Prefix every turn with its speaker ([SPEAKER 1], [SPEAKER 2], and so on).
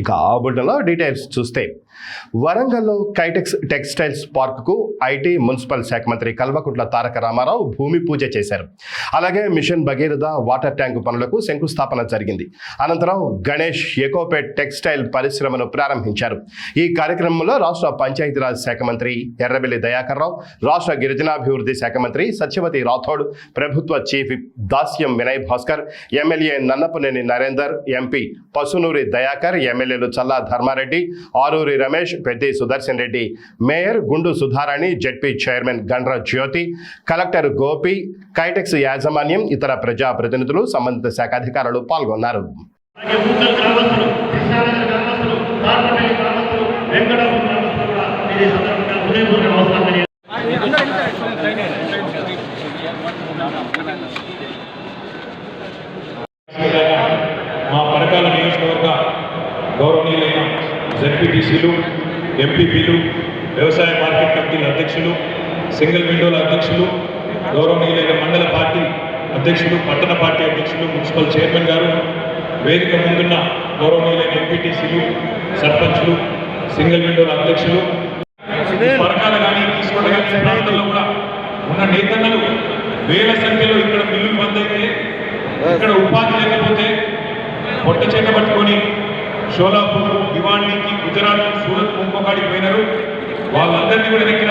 [SPEAKER 1] ఇక ఆ బుడ్డలో డీటెయిల్స్ చూస్తే వరంగల్లో కైటెక్స్ టెక్స్టైల్స్ పార్క్కు ఐటీ మున్సిపల్ శాఖ మంత్రి కల్వకుంట్ల తారక రామారావు భూమి పూజ చేశారు. అలాగే మిషన్ భగీరథ వాటర్ ట్యాంకు పనులకు శంకుస్థాపన జరిగింది. అనంతరం గణేష్ ఎకోపేట్ టెక్స్టైల్ పరిశ్రమను ప్రారంభించారు. ఈ కార్యక్రమంలో రాష్ట్ర పంచాయతీరాజ్ శాఖ మంత్రి ఎర్రబెల్లి దయాకర్ రావు రాష్ట్ర గిరిజనాభివృద్ధి శాఖ మంత్రి సత్యవతి రాథోడ్ ప్రభుత్వ chief Dasyam Vinay Bhaskar MLA Nannapaneni Narender MP Pasunuri Dayakar ఎమ్మెల్యేలు Challa Dharmareddy Aruri Ramesh Peddi Sudarshan Reddy. Mayor Gundu Sudharani ZP chairman Gandra Jyothi collector Gopi Kitex యాజమాన్యం ఇతర ప్రజాప్రతినిధులు సంబంధిత శాఖ అధికారులు పాల్గొన్నారు.
[SPEAKER 2] అందరూ గౌరవనీయులైన జెడ్పీటీసీలు ఎంపీపీలు వ్యవసాయ మార్కెట్ కమిటీల అధ్యక్షులు సింగిల్ విండోల అధ్యక్షులు గౌరవనీయులైన మండల పార్టీ అధ్యక్షులు పట్టణ పార్టీ అధ్యక్షులు మున్సిపల్ చైర్మన్ గారు వేదిక ముందున్న గౌరవనీయులైన ఎంపీటీసీలు సర్పంచ్లు సింగిల్ విండోల అధ్యక్షులు పథకాలు కానీ తీసుకోవడం కానీ కూడా ఉన్న నేతన్నలు వేల సంఖ్యలో ఇక్కడ మిల్లులు బంద్ అయితే ఇక్కడ ఉపాధి లేకపోతే పొట్ట చేత పట్టుకొని షోలాపూర్ భివాండికి గుజరాత్ సూరత్ ఇంకొకడికి పోయినారు. వాళ్ళందరినీ కూడా ఎక్కిన